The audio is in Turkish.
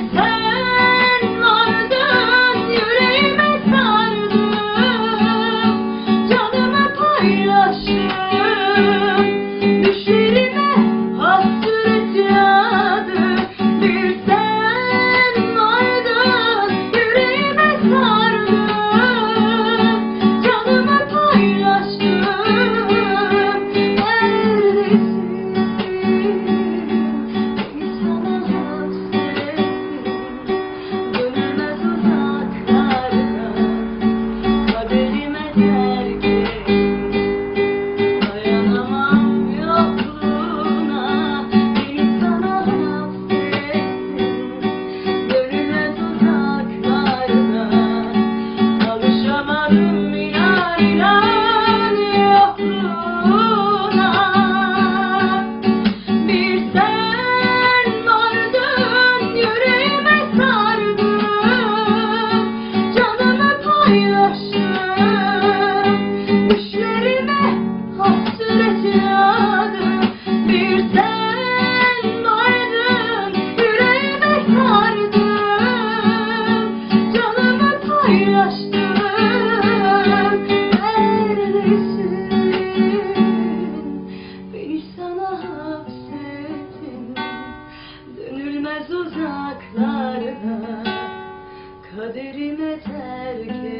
It's time. Bitmez uzaklarda Kaderime terk et